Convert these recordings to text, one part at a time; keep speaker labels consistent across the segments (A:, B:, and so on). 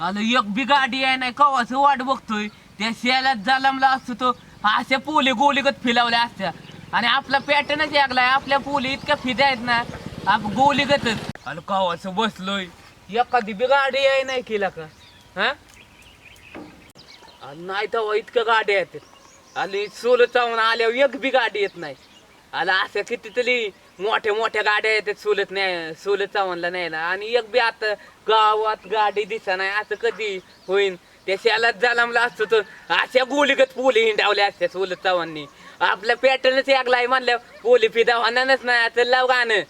A: आलं एक बी गाडी आहे नाही कवाच वाट बघतोय. त्या शेलात जालमला असतो तो. अशा पोली गोलीगत फिलावल्या असत्या. आणि आपला पॅटर्नच लागलाय आपल्या पोली इतक्या फिद्या आहेत ना आप गोलीगतच. आलं कवाच बसलोय. एखादी बी गाडी आहे नाही केला का? हा? नाही तेव्हा इतक्या गाड्या आहेत. आणि सोल चावून आल्यावर एक बी गाडी येत नाही. आला असं कितीतरी मोठ्या मोठ्या गाड्या येतात सोलत नाही सोलत नाही न्यायला आणि एक बी आता गावात गाडी दिसा नाही असं कधी होईन? त्या शेलात जालामला असतो तर अशा गोलीगत पोली हिंडावल्या असत्या सोलत चव्हाणनी आपल्या पॅटर्नच लागलाय म्हणल्या पोली फिदा होणारच नाही आता लाव गाणं.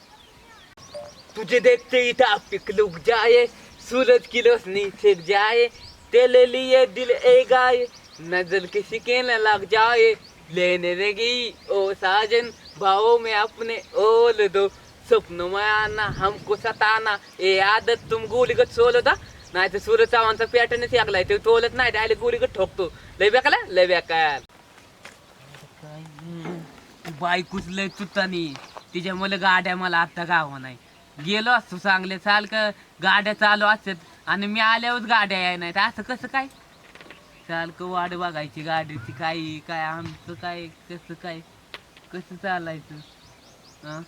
A: तुझे देखते इथं पिक लुक जाए सूरज की रोशनी छिप जाए तेरे लिए दिल ए गाय नजर किसी के न लग जाए लेने लगी ओ साजन भावों में अपने ओल दो स्वप्न में आना हमको सताना ए आदत तुम गोलीगत सोल होता नाही तर सूरज चव्हाणचा पॅटर्नच लागलाय ते तोलत नाही डायरेक्ट गोलीगत ठोकतो लय बेकाला लय बेकार बायकोच लय चुतानी तिच्या मला गाड्या मला आत्ता गावा नाही गेलो असतो चांगले चाल का गाड्या चालू असतात आणि मी आल्यावर गाड्या याय नाहीत असं कसं काय? चाल का वाट बघायची गाडीची काय काय आमचं काय कसं काय? कसं चालायचं? हा?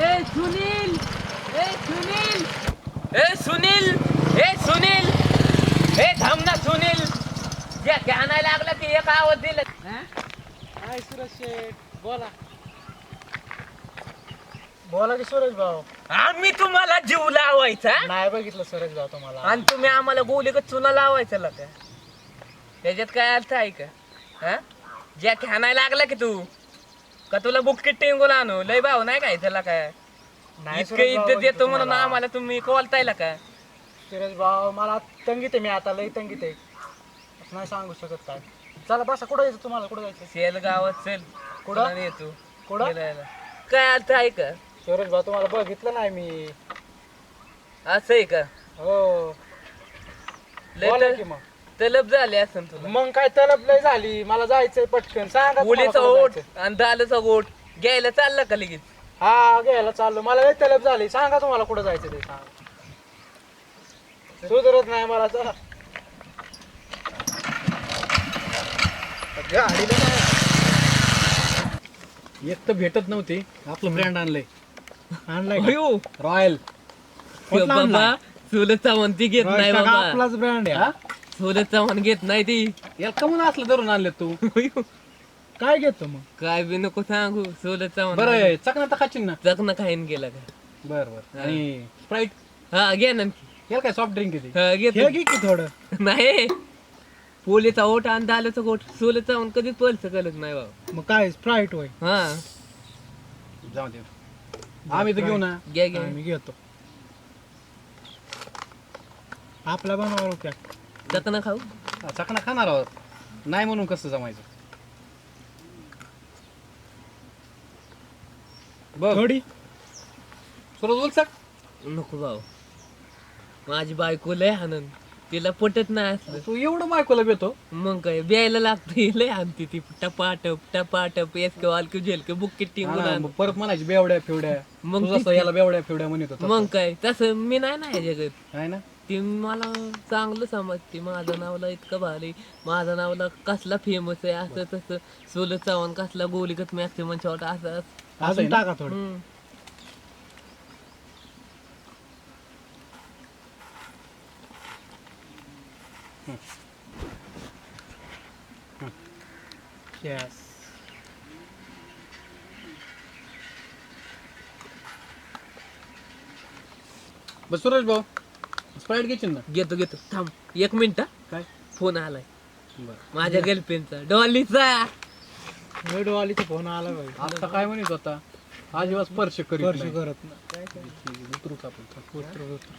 A: ए सुनील! ए सुनील! ए सुनील! ए सुनील! ए थांब ना सुनील! जे आणायला लागला की एक आवाज दिला. हा?
B: काय सुरेश शेठ. बोला. बोला की सुरेश भाऊ.
A: आम्ही तुम्हाला जीव लावायचा?
B: नाही बघितलं सुरेश भाऊ तुम्हाला.
A: आणि तुम्ही आम्हाला गोलीगत चुना लावायचा का त्याच्यात काय अर्थ आहे का हा? ज्या आणायला लागला की तू? का तुला बुककीट टिंगून आणू? लय भाऊ नाही काय त्याला काय?
B: नाही
A: इतकं
B: सुरेश भाऊ
A: इज्जत देतो म्हणून. आम्हाला तुम्ही कोलतायला का?
B: सुरेश भाऊ मला तंगीत आहे मी आता लई तंगीत आहे. नाही सांगू शकत काय. चला बसा कुठं यायचं तुम्हाला? कुठं जायचं?
A: सेल गावात चल
B: कुठं?
A: येतो
B: कुठं?
A: फिरायला. काय अर्थ आहे का
B: सुरेश भाऊ तुम्हाला बघितलं नाही मी.
A: असं आहे का?
B: हो.
A: लय
B: बोला
A: तर-
B: की मग.
A: तलब झाले असं तुला.
B: मग काय तलब लय झाली? मला जायचंय पटकन. सांगा तुम्हाला
A: मुलीचा
B: कुठं
A: ओट
B: जायचंय.
A: आणि दालचा ओट घ्यायला चालला का लगेच?
B: हा घ्यायला चाललो. मला लय तलब झाली. सांगा तुम्हाला कुठं जायचं ते सांगा. सुधरत नाही मला चला नाही.
C: एक तर भेटत नव्हती. आपलं ब्रँड आणलंय.
B: आणलाय का?
A: अयो,
C: रॉयल
B: कुठला
A: बाबा
B: आणलाय?
A: सुलत चव्हाण ती घेत नाही बाबा.
B: आपलाच ब्रँड आहे? हा?
A: सुलत चव्हाण घेत नाही ती.
C: याला कमून असलं धरून आणले तू?
B: काय घेतो मग?
A: काय बी नको सांगू सुलत चव्हाण
C: बरं चकना तर खाशील ना?
A: जगणं खाईन गेला का?
C: बर बर. आणि स्प्राईट
A: हा घे ना
C: याला काय सॉफ्ट ड्रिंक किती
A: हा, घेतो.
B: हे घे की थोडं?
A: नाही. पोलीचा ओट आणि दालचा ओट सुलत चव्हाण कधीच पलस कलत नाही बाबा
B: मग काय स्प्राईट होय?
A: हा.
C: जाऊ दे. आम्ही तर घेऊ ना.
A: घ्या घ्या
B: मी घेतो. आपला बनवा त्या
A: जगणं खाऊ?
C: चकना खाणार आहोत. नाही म्हणून कसं जमायचं? बघ.
B: थोडी.
C: सुरज बोल सक
A: नको भाऊ. माझी बायको लय आनंद तिला पटत नाही असलं.
C: तू एवढं बायकोला भेटतो
A: मग काय ब्यायला लागते लय आणते ती. टपाटप टपाटप एस के वालके झेलके बुक टिंगून
C: परत म्हणायची बेवड्या फिवड्या.
A: मग
C: मग जसं याला बेवड्या फिवड्या म्हणत होता.
A: मग काय तसं मी नाही ना या जगात
C: आहे ना?
A: ती मला चांगलं समजते माझं नावला इतकं भारी माझं नावला कसला फेमस आहे असं तसं सोलत चव्हाण कसला गोलीगत मॅक्स म्हणजे असं
B: अजून? टाका थोडं
A: हम्म.
B: Yes.
C: बस सुरेश भाऊ स्प्राईट घेशील ना?
A: घेतो घेतो. थांब. एक मिनिट.
C: काय?
A: फोन आलाय.
C: बरं.
A: माझ्या गर्लफ्रेंडचा डॉलीचा.
B: वालीचा फोन आला बाई.
C: आता काय म्हणत होता? आजीवा स्पर्श करीत
B: स्पर्श
C: नाही.
B: करत नाही.
C: उतरूच आपण.
B: उतर, उतर.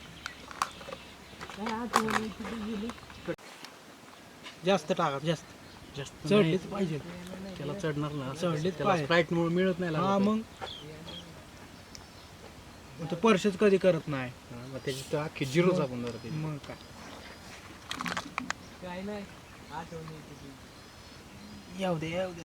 B: जास्त टाका. जास्त.
C: जास्त
B: चढलीच पाहिजे.
C: त्याला चढणार ना
B: चढलीच
C: त्याला
B: पाहिजे.
C: स्प्राईट मुळे मिळत नाही
B: हा
C: लागत.
B: मग? तो पर्शच कधी करत नाही.
C: हा, मग त्याची तर अख्खी झिरोच आपण जरा ते.
B: मग काय?
A: काय नाही
B: येऊ दे येऊ दे.